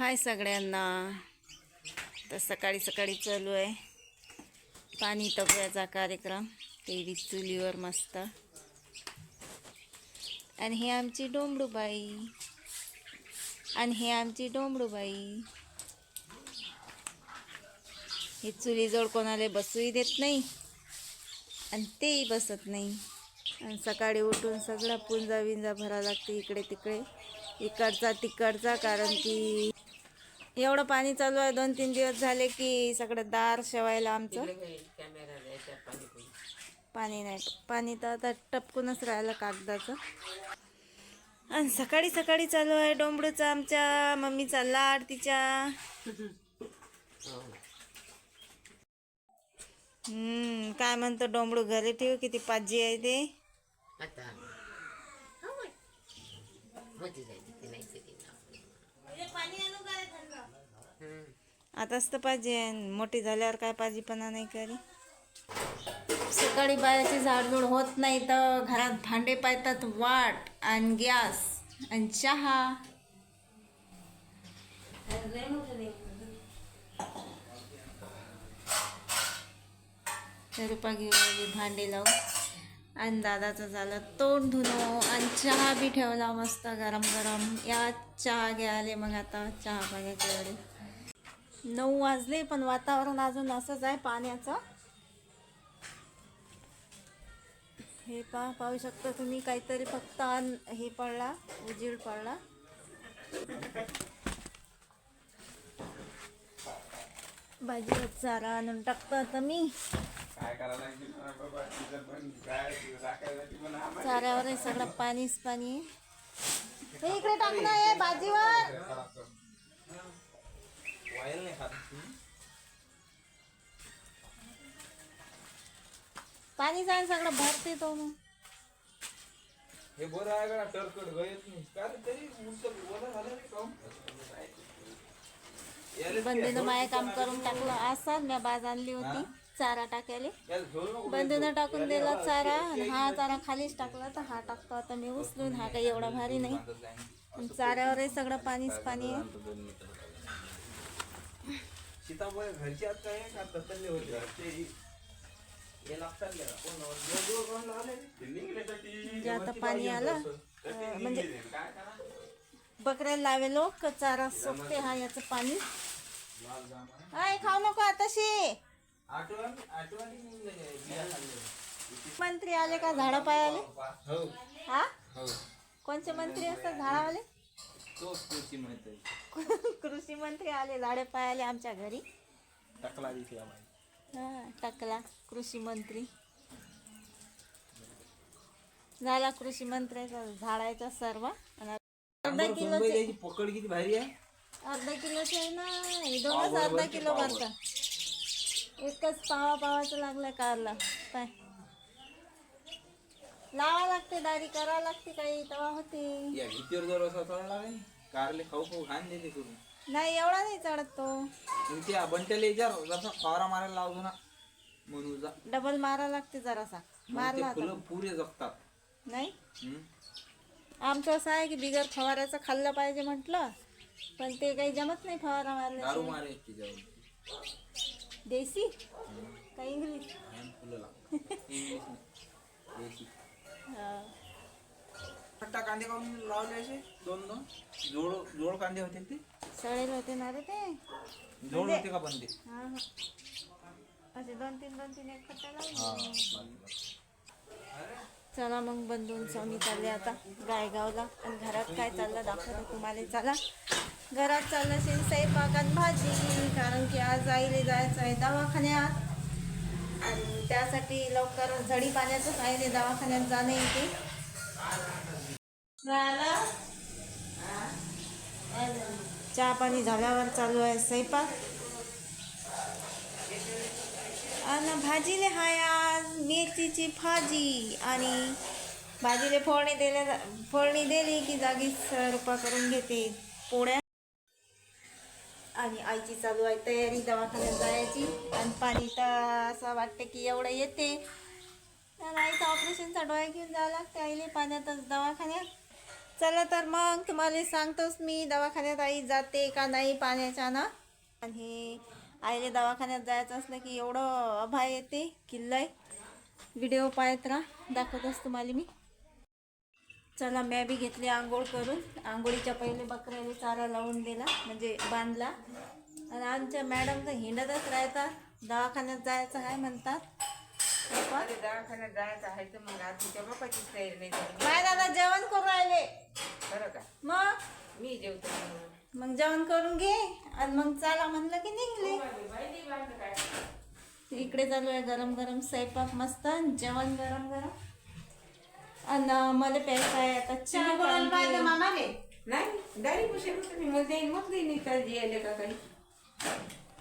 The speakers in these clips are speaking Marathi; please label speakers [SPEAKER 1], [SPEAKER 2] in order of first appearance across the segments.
[SPEAKER 1] हाय सगळ्यांना. तर सकाळी सकाळी चालू आहे. पाणी तपल्याचा कार्यक्रम. तेवी चुलीवर मस्त. आणि हे आमची डोंबडूबाई. आणि हे आमची डोंबडूबाई. हे चुलीजवळ कोणाला बसूही देत नाही. आणि तेही बसत नाही. आणि सकाळी उठून सगळा पुंजा विंजा भरा लागते इकडे तिकडे इकडचा तिकडचा कारण की एवढं पाणी चालू आहे. दोन तीन दिवस झाले की सगळं दार शेवायला आमचं. पाणी नाही. पाणी तर आता टपकूनच राहिलं कागदाचं. आणि सकाळी सकाळी चालू आहे डोंबडूचा आमच्या मम्मीचा लाड तिच्या. हम्म काय म्हणतो डोंबडू घरी ठेव किती पाजी आहे ते
[SPEAKER 2] आता मोठी जायची ती नाही तरी हम्म.
[SPEAKER 1] आताच तर पाहिजे. मोठी झाल्यावर काय पाजीपणा नाही करी. सकाळी बायाची झाडझूड होत नाही तर घरात भांडे पाहतात वाट आणि गॅस आणि चहा. रुपा घेऊन भांडे लावून. आणि दादाचं झालं तोंड धुणं. आणि चहा बी ठेवला मस्त गरम गरम. या चहा घ्यायला मग आता चहा पाण्याच्या वेळी नऊ वाजले पण वातावरण अजून असंच आहे पाण्याचं. हे पा पाहू शकता तुम्ही काहीतरी फक्त अन हे पडला उजीड पडला. भाजीवर चारा आणून टाकतो आता मी. चाऱ्यावर सगळं पाणीच पाणी. हे इकडे टाकणं आहे भाजीवर. पाणी जाईल सगळं भरते तो मग.
[SPEAKER 3] हे बरं आहे का टरकट गयत नाही. का रे तरी उलट झालं रे काम? याला
[SPEAKER 1] माय काम करून टाकलं. असं मी बाज आणली होती चारा टाकायला.
[SPEAKER 3] याला झोल नको
[SPEAKER 1] बंदीनं टाकून दिला चारा आणि हा चारा खालीच टाकला तर हा टाकतो आता मी उचलून. हा काही एवढा भारी नाही. आणि चाऱ्यावर सगळं पाणीच पाणी आहे.
[SPEAKER 3] सीताबाई घरची आज काय का? होते. ते हे लागतात कोण लावले?
[SPEAKER 1] म्हणजे आता पाणी आलं? म्हणजे
[SPEAKER 3] निघले. काय करा?
[SPEAKER 1] बकऱ्याला लावेलो का चारा सोपते हा याचं पाणी. हाय खाऊ नको आताशी. मंत्री आले का? झाडं पायाले?
[SPEAKER 3] हो.
[SPEAKER 1] हा?
[SPEAKER 3] हो.
[SPEAKER 1] कोणचे मंत्री असतात? झाडावाले?
[SPEAKER 3] तोच तुझी माहिती
[SPEAKER 1] कृषी मंत्री आले झाडे पायाले आमच्या घरी.
[SPEAKER 3] टकला दिसला
[SPEAKER 1] हा टाकला कृषी मंत्री. झाला कृषी मंत्र्याचा झाडायचा सर्व. आणि अर्धा किलोचे
[SPEAKER 3] त्याची पकड किती भारी आहे.
[SPEAKER 1] अर्धा किलोचे आहे ना हे दोनच अर्धा किलो भरता एकच पावा पावाचं लागलं कारला. काय लावा लागते दारी करावं लागते काही तेव्हा होते.
[SPEAKER 3] या भीतीवर जर असा चढला नाही कारले खाऊ खाऊ घाण देते करून
[SPEAKER 1] नाही एवढा नाही चढत तो.
[SPEAKER 3] मग त्या विचार जसा फवारा मारायला लावतो ना म्हणून जा.
[SPEAKER 1] डबल मारा लागते जरासा.
[SPEAKER 3] मग
[SPEAKER 1] मारला
[SPEAKER 3] ते फुलं पुरे जगतात.
[SPEAKER 1] नाही?
[SPEAKER 3] हम्म?
[SPEAKER 1] आमचं असं आहे की बिगर फवाऱ्याचं खाल्लं पाहिजे म्हटलं पण ते काही जमत नाही फवारा
[SPEAKER 3] दारू
[SPEAKER 1] मारल्याशिवाय
[SPEAKER 3] मारे
[SPEAKER 1] देसी का इंग्लिश
[SPEAKER 3] घाण फुलं लागतात. इंग्लिश नाही. देशी.
[SPEAKER 1] हा.
[SPEAKER 3] खट्टा कांदे काढून लावले असे? दोन दोन. जोड जोड कांदे होते ते?
[SPEAKER 1] सडेल होते ना रे ते?
[SPEAKER 3] जोड होते का बंदे
[SPEAKER 1] हा हा. असे दोन तीन दोन तीन एक खट्टा लावले. चला मग बंधून स्वामी चालले आता गायगावला. आणि घरात काय चाललं दाखवतो तुम्हाला. चला. घरात चाललं असेल स्वयंपाक आणि भाजी. कारण की आज आईले जायचं आहे दवाखान्यात. आणि त्यासाठी लवकर झडी पाण्याचंच ते दवाखान्यात जाणं येते चहा पाणी झाल्यावर चालू आहे स्वयंपाक. आणि भाजीले हाय आज मिरचीची भाजी आणि भाजीले फोडणी दिल्या फोडणी दिली की जागीच रुपा करून घेते. पोळ्या आणि आईची चालू आहे तयारी दवाखान्यात जायची. आणि पाणी तर असं वाटते की एवढं येते. तर आईचं ऑपरेशनचा डोळ्या घेऊन जावं लागते. आईले पाण्यातच दवाखान्यात. चला तर मग तुम्हाला सांगतोच मी दवाखान्यात आई जाते का नाही पाण्याच्या ना. आणि आईले दवाखान्यात जायचं असलं की एवढं अभाय येते किल्लय. व्हिडिओ पाहत राहा दाखवतच तुम्हाला मी. चला मी बी घेतली आंघोळ करून. आंघोळीच्या पहिले बकऱ्याने चारा लावून दिला म्हणजे बांधला. आणि आमच्या मॅडम तर हिंडतच राहतात. दवाखान्यात जायचं आहे म्हणतात.
[SPEAKER 2] दवाखान्यात जायचं आहे तर मग आज तुझ्या बापाचीच तयारी नाही
[SPEAKER 1] दादा जेवण करून राहिले.
[SPEAKER 2] बरं का?
[SPEAKER 1] मग?
[SPEAKER 2] मी जेवतो.
[SPEAKER 1] मग जेवण करून घे. आणि मग चला म्हणलं की निघले. इकडे चालू आहे गरम गरम स्वयंपाक मस्त जेवण गरम गरम आणि मला प्यायचं आहे आता चहा कारण की-
[SPEAKER 2] नाही गाडी होतं मी मग देईन मग देईन इथं आले का काही.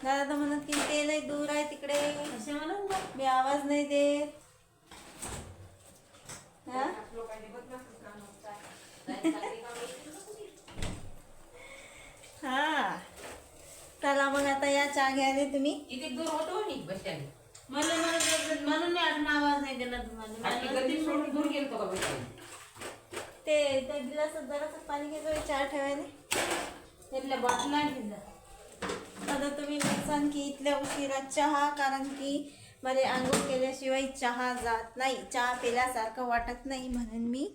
[SPEAKER 1] दादा तर म्हणत की ते लय दूर आहे तिकडे. मी आवाज नाही देत. हा? हा. चला मग आता या चहा घ्यायला तुम्ही.
[SPEAKER 2] इथे दूर होतो मी बसल्याने.
[SPEAKER 4] मला म्हणून मी अजून आवाज नाही दिला तुम्हाला.
[SPEAKER 2] दूर गेलतो का
[SPEAKER 1] ते त्या गिलासात जरासं पाणी घ्यायचं चहा ठेवायला.
[SPEAKER 4] त्यातल्या बाटल्या दिला
[SPEAKER 1] आता तुम्ही म्हणसान की इथल्या उशिरा चहा कारण की मला आंघोळ केल्याशिवाय चहा जात नाही. चहा पिल्यासारखं वाटत नाही म्हणून मी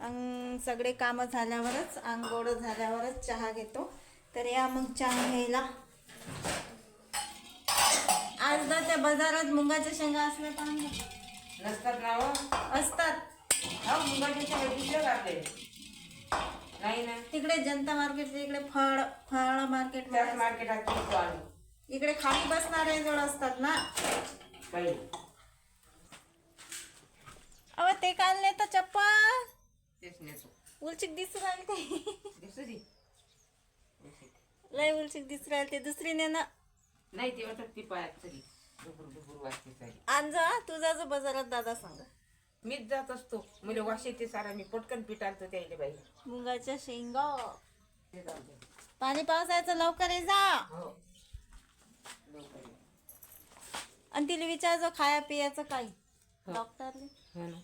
[SPEAKER 1] अंग सगळे कामं झाल्यावरच आंघोळ झाल्यावरच चहा घेतो. तर या मग चहा घ्यायला. ना त्या बाजारात मुंगाच्या शेंगा असल्या पाहिजे
[SPEAKER 2] नसतात ना हो?
[SPEAKER 1] असतात.
[SPEAKER 2] हा मुंगाचे सगळे दिसले का आपले नाही ना.
[SPEAKER 1] तिकडे जनता मार्केट इकडे फळ फळ मार्केट
[SPEAKER 2] त्याच मार्केटात आम्ही.
[SPEAKER 1] इकडे खाली बसणारे जवळ असतात ना.
[SPEAKER 2] पहिले
[SPEAKER 1] अव ते काढले तर चप्पल.
[SPEAKER 2] तेच नेतो.
[SPEAKER 1] उलचिक दिसू राहिली ते.
[SPEAKER 2] दिसू दे.
[SPEAKER 1] लय उलचिक दिसू राहिली ते. दुसरी ने ना
[SPEAKER 2] नाही ती वाटत ती पायात तरी डुबुर डुबुर वाजते सारी
[SPEAKER 1] आणजा तुझा जो बाजारात दादा सांग.
[SPEAKER 2] मीच जात असतो. मला वाश येते सारा. मी पटकन पीठ आणतो त्याला बाई.
[SPEAKER 1] मुंगाच्या शेंगा.
[SPEAKER 2] ते जाऊ दे.
[SPEAKER 1] पाणी पावसायचं लवकर ये जा.
[SPEAKER 2] हो. लवकर ये.
[SPEAKER 1] आणि तिला विचारજો खाया पियाचं काही?
[SPEAKER 2] हो.
[SPEAKER 1] डॉक्टरने
[SPEAKER 2] हो ना.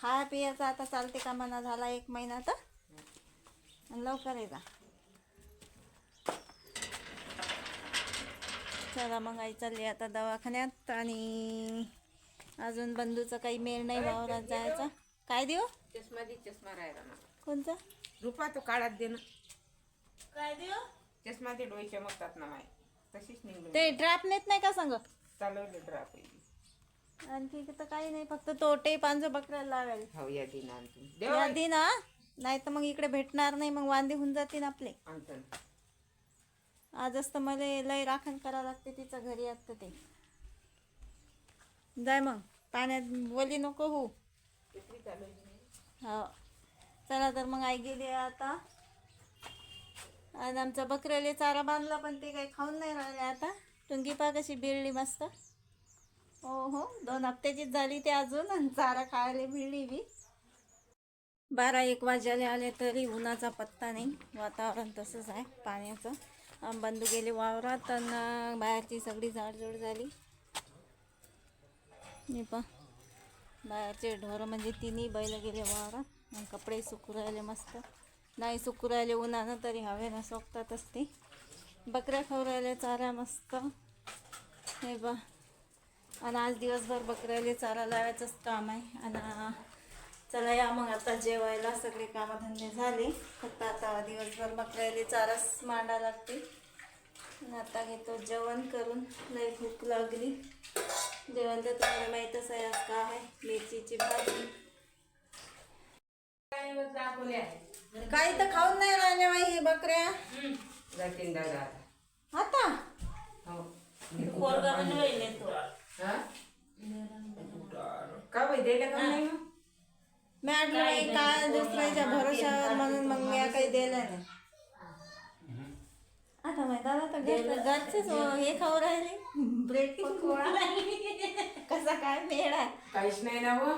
[SPEAKER 1] खाया पियाचं आता चालते का म्हणा झाला एक महिना तर. आणि लवकर ये जा. चला मग आई चालली आता दवाखान्यात आणि अजून बंधूचा काही मेळ नाही वावरात जायचा. काय देऊ?
[SPEAKER 2] चष्मा दे चष्मा राहिला ना.
[SPEAKER 1] कोणचा?
[SPEAKER 2] रुपा तो काढात दे ना.
[SPEAKER 1] काय देऊ?
[SPEAKER 2] चष्मा ते डोळे चमकतात ना माय. तशीच निघून
[SPEAKER 1] ते ड्रॅप नेत नाही का सांग?
[SPEAKER 2] चालवले ड्राप
[SPEAKER 1] आणखी तर काही नाही फक्त तो टेप आणजो बकऱ्याला लावेल.
[SPEAKER 2] हो या दिन आणतो. देवा
[SPEAKER 1] यादी ना नाही तर मग इकडे भेटणार नाही मग वांदे होऊन जातील आपले.
[SPEAKER 2] आणतो ना.
[SPEAKER 1] आजच तर मला लय राखण करावं लागते तिचं घरी असतं ते. जाय मग पाण्यात बोली नको हो हो. चला तर मग आई गेली आता. आणि आमचा बकऱ्याला चारा बांधला पण ते काही खाऊन नाही राहिले आता. टुंगी पा कशी बिळली मस्त. हो हो. दोन हप्त्याचीच झाली ते अजून आणि चारा खायला मिळली बी. बारा एक वाजायला आले तरी उन्हाचा पत्ता नाही वातावरण तसंच आहे पाण्याचं. बंधू गेले वावरात आणि बाहेरची सगळी झाडझूड झाली. मी पण बाहेरचे ढोरं म्हणजे तिन्ही बैल गेले वावरात. आणि कपडे सुकू राहिले मस्त. नाही सुकू राहिले उन्हानं तरी हवेनं सोकतातच ते. बकऱ्या खाऊ राहिल्या चारा मस्त. हे बा आणि आज दिवसभर बकऱ्याला चारा लावायचंच काम आहे. आणि चला या मग आता जेवायला. सगळे कामधंदे झाले. फक्त आता दिवसभर बकऱ्याले चाराच मांडा लागते. आता घेतो जेवण करून. लई भूक लागली. जेवण तर तुम्हाला माहीतच आहे आज का आहे? मिरचीची भाजी. काही तर खाऊन नाही राहिले बाई हे बकऱ्या.
[SPEAKER 2] आता. हो.
[SPEAKER 4] पोरगा?
[SPEAKER 2] का बाई द्यायला का नाही?
[SPEAKER 1] मी म्हटलं बाई काय दुसऱ्याच्या भरोशावर म्हणून मग मी काही दिलं नाही. आता माहिती दादा तर घरचं- घरचेच हे खाऊ राहिले. ब्रेड पकोडा कसा काय मेळ.
[SPEAKER 2] काहीच नाही ना हो.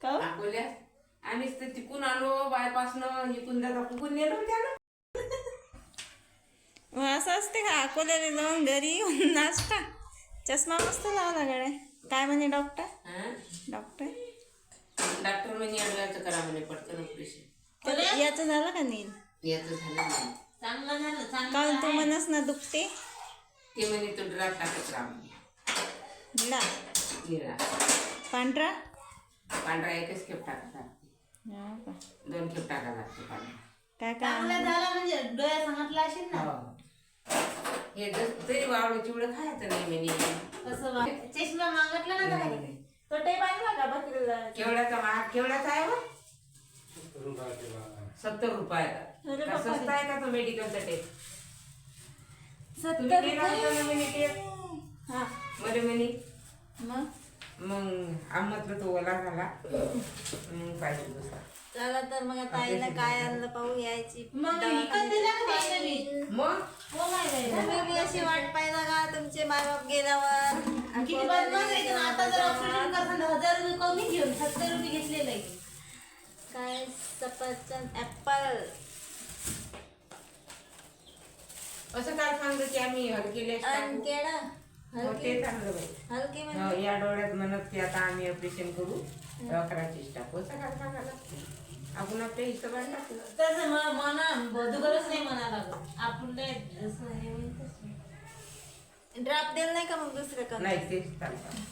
[SPEAKER 1] खाऊ.
[SPEAKER 2] अकोल्यात आम्हीच तर तिकून आलो बायपासनं इकून दादा कुकून नेलो त्याला.
[SPEAKER 1] मग असं असते का अकोल्याला जाऊन घरी येऊन नाश्ता? चष्मा मस्त लावला गड्या. काय म्हणे डॉक्टर? डॉक्टर
[SPEAKER 2] डॉक्टर म्हणे अडवायचं करा म्हणे पटकन ऑपरेशन
[SPEAKER 1] तर याचं झालं का नील?
[SPEAKER 2] याचं झालं नाही.
[SPEAKER 4] चांगलं झालं चांगलं
[SPEAKER 1] कारण तू. म्हणस ना दुखते?
[SPEAKER 2] ते म्हणे तो ड्राप टाकत राम
[SPEAKER 1] निळा
[SPEAKER 2] निळा
[SPEAKER 1] पांढरा?
[SPEAKER 2] पांढरा एकच खेप टाकत लागते
[SPEAKER 1] हो का?
[SPEAKER 2] दोन खेप टाकायला लागते पांढरा.
[SPEAKER 1] काय काय
[SPEAKER 4] चांगलं झालं म्हणजे डोळ्या सांगितलं असेल ना?
[SPEAKER 2] हो. हे जस तरी वावडं चिवडं खायचं नाही म्हणे.
[SPEAKER 4] कसं बा चष्मा मागितला ना
[SPEAKER 2] नाही.
[SPEAKER 1] तो टेप आणला का बकरीला?
[SPEAKER 2] केवढ्याचा महाग केवढ्याचा आहे बा सत्तर रुपयाचा
[SPEAKER 1] अरे
[SPEAKER 2] का
[SPEAKER 1] बापरे.
[SPEAKER 2] स्वस्त आहे का तो मेडिकलचा टेप तुम्ही
[SPEAKER 1] सत्तर
[SPEAKER 2] होता ना टेप
[SPEAKER 1] हा.
[SPEAKER 2] म्हणे
[SPEAKER 1] मग?
[SPEAKER 2] मग आम्हाला तो ओला झाला. मग पाहिजे दुसरा.
[SPEAKER 1] चला तर मग आता आईला काय आणलं पाहू यायची.
[SPEAKER 4] मग विकत दिला का नाही. नवीन
[SPEAKER 2] मग?
[SPEAKER 4] हो माय बाई.
[SPEAKER 1] तुम्ही बी अशी वाट पाहिला का तुमचे मायबाप गेल्यावर.
[SPEAKER 4] किती बदमाश आहे ना आता जर ऑपरेशन करताना हजार रुपये कमी घेऊन सत्तर रुपये घेतलेलं आहे.
[SPEAKER 1] काय सफरचंद ऍपल
[SPEAKER 2] असं काय सांगतो की आम्ही हलकेले
[SPEAKER 1] आणि केळं हलकी हलकी म्हणजे
[SPEAKER 2] हो, या डोळ्यात म्हणत की आता आम्ही ऑपरेशन करू. दवाखान्याची टाकू लागते आपण आपल्या हिशोबाने टाकू.
[SPEAKER 4] तसं म- म्हणा बदुगरच नाही म्हणा लागत आपण लय असं हे होईल तसं.
[SPEAKER 1] ड्राप दिलं नाही का मग दुसरं का
[SPEAKER 2] नाही तेच चालतं.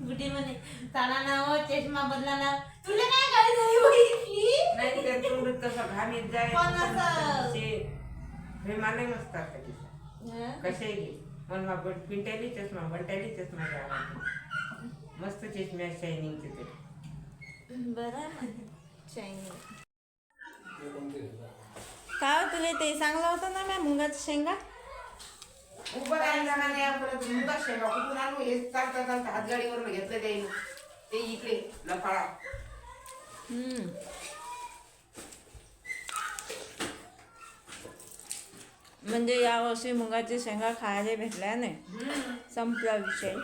[SPEAKER 4] बुढी म्हणे ताला ना हो चष्मा बदला ना तुला काय गाडी झाली बाई
[SPEAKER 2] नाही तर तोंड तसं घाम येत जाय.
[SPEAKER 4] पण असं-
[SPEAKER 2] प्रेमाने मस्त
[SPEAKER 1] हा?
[SPEAKER 2] कसे घे. मला बट पिंटायली चष्मा बंटायली चष्मा घ्यावा मस्त चष्म्या शायनिंग तिथे
[SPEAKER 1] बरं आहे मग. Shiny. काय हो तुला ते चांगलं होतं ना मॅम मुगाच्या शेंगा
[SPEAKER 2] उभं राहिला ना नाही परत मुगा शेंगा कुठून आणू हे चालता चालता हातगाडीवरून घेतलं ते ते इकडे लफाळा
[SPEAKER 1] हम्म. म्हणजे यावर्षी मुगाची शेंगा खायला भेटल्या नाही. संपला विषय.